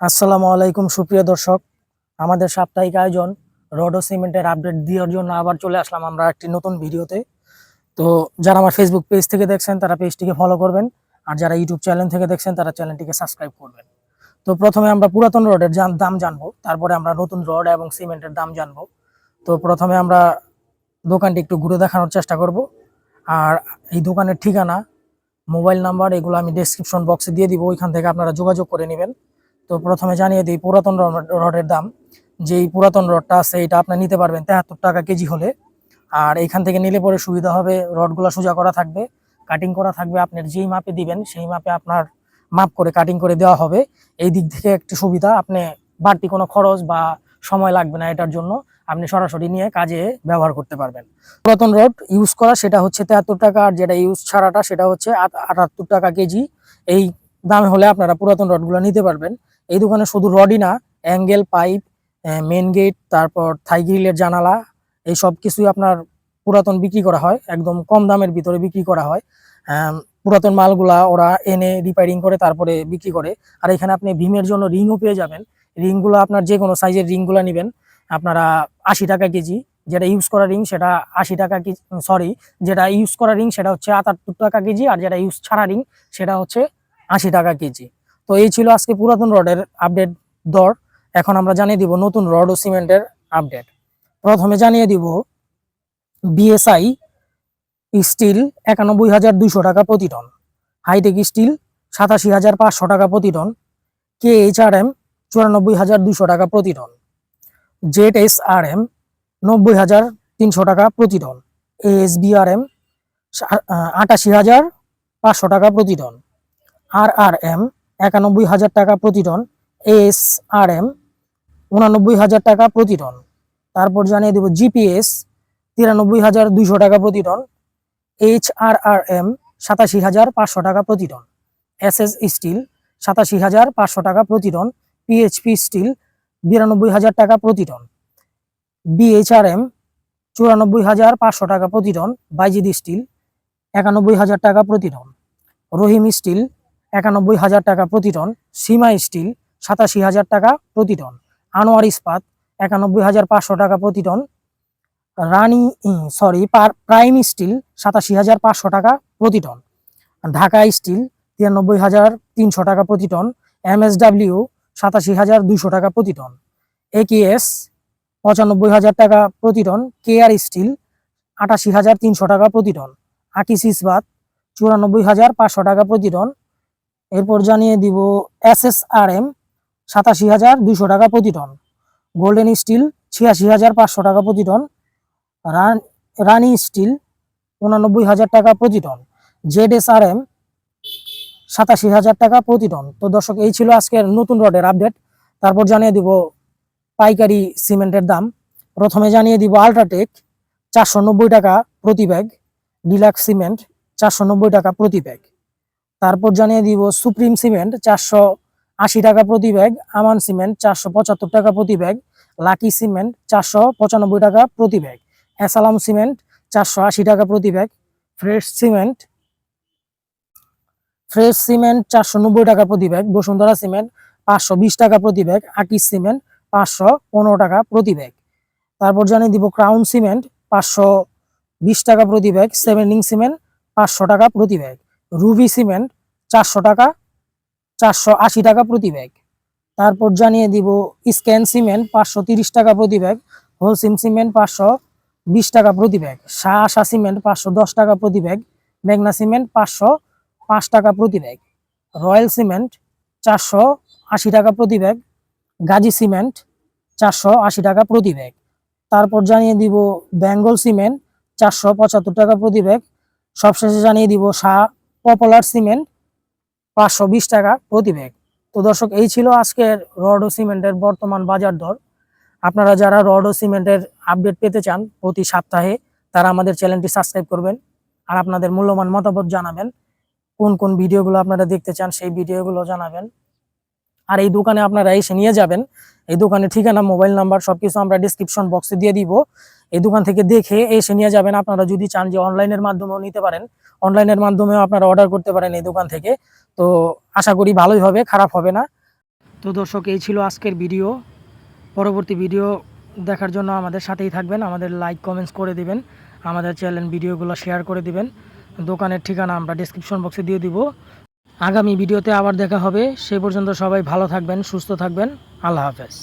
আসসালামু আলাইকুম, সুপ্রিয় দর্শক। আমাদের সাপ্তাহিক আয়োজন রড সিমেন্টের আপডেট দেওয়ার জন্য আবার চলে আসলাম আমরা একটি নতুন ভিডিওতে। তো যারা আমার ফেসবুক পেজ থেকে দেখছেন, তারা পেজটিকে ফলো করবেন। আর যারা ইউটিউব চ্যানেল থেকে দেখছেন, তারা চ্যানেলটিকে সাবস্ক্রাইব করবেন। তো প্রথমে আমরা পুরাতন রডের দাম জানব। তারপরে আমরা নতুন রড এবং সিমেন্টের দাম জানব। তো প্রথমে আমরা দোকানটি একটু ঘুরে দেখানোর চেষ্টা করব। আর এই দোকানের ঠিকানা, মোবাইল নাম্বার, এগুলো আমি ডেসক্রিপশন বক্সে দিয়ে দিব। ওইখান থেকে আপনারা যোগাযোগ করে নেবেন। তো প্রথমে জানিয়ে দিই পুরাতন রডের দাম। যেই পুরাতন রডটা আছে, এটা আপনি নিতে পারবেন তেহাত্তর টাকা কেজি হলে। আর এখান থেকে নিলে পরে সুবিধা হবে, রডগুলো সোজা করা থাকবে কাটিং করা থাকবে আপনার যেই মাপে দিবেন, সেই মাপে আপনার মাপ করে কাটিং করে দেওয়া হবে। এই দিক থেকে একটি সুবিধা, আপনি বাড়তি কোনো খরচ বা সময় লাগবে না এটার জন্য, আপনি সরাসরি নিয়ে কাজে ব্যবহার করতে পারবেন। পুরাতন রড ইউজ করা, সেটা হচ্ছে তেহাত্তর টাকা, আর যেটা ইউজ ছাড়াটা, সেটা হচ্ছে আট- আটাত্তর টাকা কেজি। এই দামে হলে আপনারা পুরাতন রডগুলো নিতে পারবেন। এই দোকানে শুধু রডই না, অ্যাঙ্গেল, পাইপ মেন গেট তারপর থাই গ্রিলের জানালা, এই সব কিছুই আপনার পুরাতন বিক্রি করা হয়, একদম কম দামের ভিতরে বিক্রি করা হয়। পুরাতন মালগুলা ওরা এনে রিপেয়ারিং করে, তারপরে বিক্রি করে। আর এখানে আপনি ভীমের জন্য রিংও পেয়ে যাবেন। রিংগুলো আপনার যে কোনো সাইজের রিংগুলো নেবেন। আপনারা আশি টাকা কেজি, যেটা ইউজ করা রিং সেটা আশি টাকা কেজি সরি যেটা ইউজ করা রিং সেটা হচ্ছে আটাত্তর টাকা কেজি, আর যেটা ইউজ ছাড়া রিং সেটা হচ্ছে আশি টাকা কেজি। তো এই ছিল আজকে পুরাতন রডের আপডেট দর। এখন আমরা জানিয়ে দিব নতুন রড ও সিমেন্টের আপডেট প্রথমে জানিয়ে দিব বিএসআই স্টিল একানব্বই হাজার দুইশো টাকা প্রতি টন। হাইটেক স্টিল সাতাশি হাজার পাঁচশো টাকা প্রতি ton. K H R M চুরানব্বই হাজার দুইশো টাকা প্রতি ton. Z S R M নব্বই হাজার তিনশো টাকা প্রতি ton. S B R M আটাশি হাজার পাঁচশো টাকা প্রতি টন। আর আর এম একানব্বই হাজার টাকা প্রতি টন এস আর এম উনানব্বই হাজার টাকা প্রতি টন। তারপর জানিয়ে দেব জিপিএস তিরানব্বই হাজার দুইশো টাকা প্রতি ton H R R M সাতাশি হাজার পাঁচশো টাকা প্রতি টন। এস এস স্টিল সাতাশি হাজার পাঁচশো টাকা প্রতি টন পিএইচপি স্টিল বিরানব্বই হাজার টাকা প্রতি টন। বিএইচআরএম চুরানব্বই হাজার পাঁচশো টাকা প্রতি টন বাইজিদ স্টিল একানব্বই হাজার টাকা প্রতি টন। রহিম স্টিল একানব্বই হাজার টাকা প্রতি টন, সীমা স্টিল সাতাশি হাজার টাকা প্রতি টন, আনোয়ার ইস্পাত একানব্বই হাজার পাঁচশো টাকা প্রতি ton, Rani sorry prime steel সাতাশি হাজার পাঁচশো টাকা প্রতি টন, ঢাকা স্টিল তিরানব্বই হাজার তিনশো টাকা প্রতি টন, এমএসডাব্লিউ সাতাশি হাজার দুইশো টাকা প্রতি টন, একেএস পঁচানব্বই হাজার টাকা প্রতি টন, কেআর স্টিল আটাশি হাজার তিনশো টাকা প্রতি টন, আকিস ইস্পাত চুরানব্বই হাজার পাঁচশো টাকা প্রতি টন এরপর জানিয়ে দিব এস এস আর এম সাতাশি হাজার দুইশো টাকা প্রতি টন, গোল্ডেন স্টিল ছিয়াশি হাজার পাঁচশো টাকা প্রতি টন, রান রানি স্টিল উনানব্বই হাজার টাকা প্রতি ton Z S R M সাতাশি হাজার টাকা প্রতি টন। তো দর্শক, এই ছিল আজকের নতুন রডের আপডেট। তারপর জানিয়ে দিব পাইকারি সিমেন্টের দাম। প্রথমে জানিয়ে দিব আলট্রাটেক চারশো নব্বই টাকা প্রতি ব্যাগ, ডিলাক্স সিমেন্ট চারশো নব্বই টাকা প্রতি ব্যাগ। তারপর জানিয়ে দিব সুপ্রিম সিমেন্ট চারশো আশি টাকা প্রতি ব্যাগ আমান সিমেন্ট চারশো পঁচাত্তর টাকা প্রতি ব্যাগ লাকি সিমেন্ট চারশো পঁচানব্বই টাকা প্রতি ব্যাগ অ্যাসালাম সিমেন্ট চারশো আশি টাকা প্রতি bag fresh cement fresh cement চারশো নব্বই টাকা প্রতি ব্যাগ, বসুন্ধরা সিমেন্ট পাঁচশো বিশ টাকা প্রতি ব্যাগ আকিস সিমেন্ট পাঁচশো পনেরো টাকা প্রতি ব্যাগ। তারপর জানিয়ে দিব ক্রাউন সিমেন্ট পাঁচশো বিশ টাকা প্রতি ব্যাগ সেভেনিং সিমেন্ট পাঁচশো টাকা প্রতি ব্যাগ রুবি সিমেন্ট চারশো টাকা, চারশো আশি টাকা প্রতি ব্যাগ। তারপর জানিয়ে দিব, স্ক্যান সিমেন্ট পাঁচশো তিরিশ টাকা প্রতি ব্যাগ হোলসিম সিমেন্ট পাঁচশো বিশ টাকা প্রতি ব্যাগ শাহ সিমেন্ট পাঁচশো দশ টাকা প্রতি ব্যাগ, মেঘনা সিমেন্ট পাঁচশো পাঁচ টাকা প্রতি ব্যাগ, রয়্যাল সিমেন্ট চারশো আশি টাকা প্রতি ব্যাগ, গাজী সিমেন্ট চারশো আশি টাকা প্রতি ব্যাগ। তারপর জানিয়ে দিব, বেঙ্গল সিমেন্ট চারশো পঁচাত্তর টাকা প্রতি ব্যাগ, সবশেষে জানিয়ে দিব শাহ পপুলার সিমেন্ট পাঁচশো বিশ টাকা প্রতি ব্যাগ। তো দর্শক, এই ছিল আজকের রড ও সিমেন্টের বর্তমান বাজার দর। আপনারা যারা রড ও সিমেন্টের আপডেট পেতে চান প্রতি সপ্তাহে, তারা আমাদের চ্যানেলটি সাবস্ক্রাইব করবেন আর আপনাদের মূল্যবান মতামত জানাবেন। কোন কোন ভিডিওগুলো আপনারা দেখতে চান সেই ভিডিওগুলো জানাবেন। আর এই দোকানে আপনারা এসে নিয়ে যাবেন। এই দোকানের ঠিকানা, মোবাইল নাম্বার সবকিছু আমরা ডিসক্রিপশন বক্সে দিয়ে দিব। এই দোকান থেকে দেখে এসে নিয়ে যাবেন। আপনারা যদি চান যে অনলাইনের মাধ্যমেও নিতে পারেন অনলাইনের মাধ্যমেও আপনারা অর্ডার করতে পারেন এই দোকান থেকে। তো আশা করি ভালোই হবে, খারাপ হবে না। তো দর্শক, এই ছিল আজকের ভিডিও। পরবর্তী ভিডিও দেখার জন্য আমাদের সাথেই থাকবেন। আমাদের লাইক কমেন্টস করে দিবেন। আমাদের চ্যানেল ভিডিওগুলো শেয়ার করে দিবেন। দোকানের ঠিকানা আমরা ডিসক্রিপশন বক্সে দিয়ে দিব। আগামী ভিডিওতে আবার দেখা হবে। সেই পর্যন্ত সবাই ভালো থাকবেন, সুস্থ থাকবেন। আল্লাহ হাফেজ।